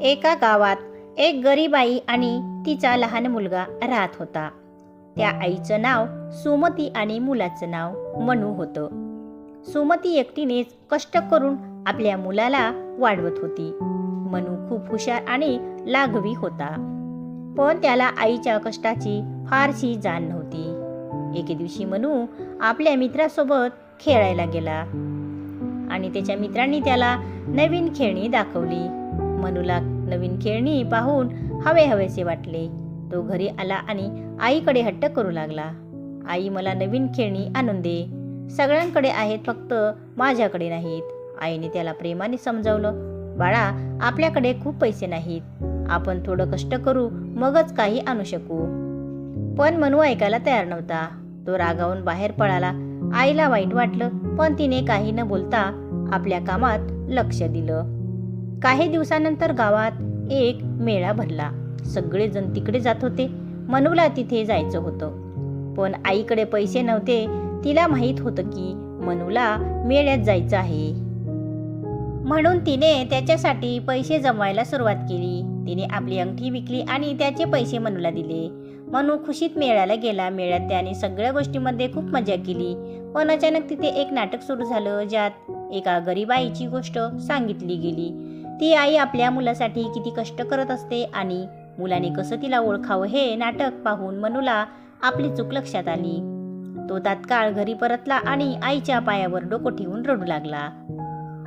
एका गावात एक गरीब आई आणि तिचा लहान मुलगा राहत होता. त्या आईचं नाव सुमती आणि मुलाचं नाव मनू होतं. सुमती एकटीनेच कष्ट करून आपल्या मुलाला वाढवत होती. मनू खूप हुशार आणि लाघवी होता. पण त्याला आईच्या कष्टाची फारशी जाण नव्हती. एके दिवशी मनू आपल्या मित्रासोबत खेळायला गेला आणि त्याच्या मित्रांनी त्याला नवीन खेळणी दाखवली. मनूला नवीन खेळणी पाहून हवे हवेसे वाटले. तो घरी आला आणि आईकडे हट्ट करू लागला. आई मला नवीन खेळणी आणून दे. सगळ्यांकडे आहेत फक्त माझ्याकडे नाहीत. आईने त्याला प्रेमाने समजावलं. बाळा आपल्याकडे खूप पैसे नाहीत. आपण थोडं कष्ट करू मगच काही आणू शकू. पण मनू ऐकायला तयार नव्हता. तो रागावून बाहेर पळाला. आईला वाईट वाटलं पण तिने काही न बोलता आपल्या कामात लक्ष दिलं. काही दिवसानंतर गावात एक मेळा भरला. सगळेजण तिकडे जात होते. मनूला तिथे जायचं होतं. पण आईकडे पैसे नव्हते. तिला माहीत होतं की मनूला मेळ्यात जायचं आहे. म्हणून तिने त्याच्यासाठी पैसे जमवायला सुरुवात केली. तिने आपली अंगठी विकली आणि त्याचे पैसे मनूला दिले. मनू खुशीत मेळ्याला गेला. मेळ्यात त्याने सगळ्या गोष्टीमध्ये खूप मजा केली. पण अचानक तिथे एक नाटक सुरू झालं ज्यात एका गरीब आईची गोष्ट सांगितली गेली. ती आई आपल्या मुलासाठी किती कष्ट करत असते आणि मुलाने कसं तिला ओळखावं हे नाटक पाहून मनूला आपली चूक लक्षात आली. तो तात्काळ घरी परतला आणि आईच्या पायावर डोकं ठेवून रडू लागला.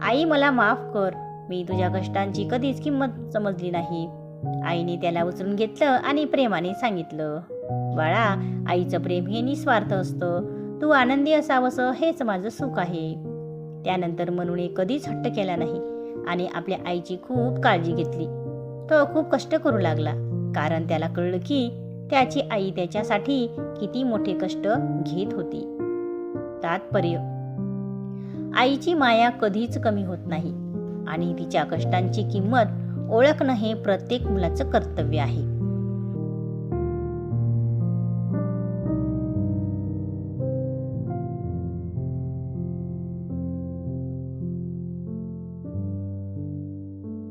आई मला माफ कर. मी तुझ्या कष्टांची कधीच किंमत समजली नाही. आईने त्याला उचलून घेतलं आणि प्रेमाने सांगितलं बाळा आईचं प्रेम हे निस्वार्थ असतं. तू आनंदी असावंसं हेच माझं सुख आहे. त्यानंतर मनूने कधीच हट्ट केला नाही. आणि आपल्या आईची खूप काळजी घेतली. तो खूप कष्ट करू लागला कारण त्याला कळलं की त्याची आई त्याच्यासाठी किती मोठे कष्ट घेत होती. तात्पर्य. आईची माया कधीच कमी होत नाही आणि तिच्या कष्टांची किंमत ओळखणं हे प्रत्येक मुलाचं कर्तव्य आहे.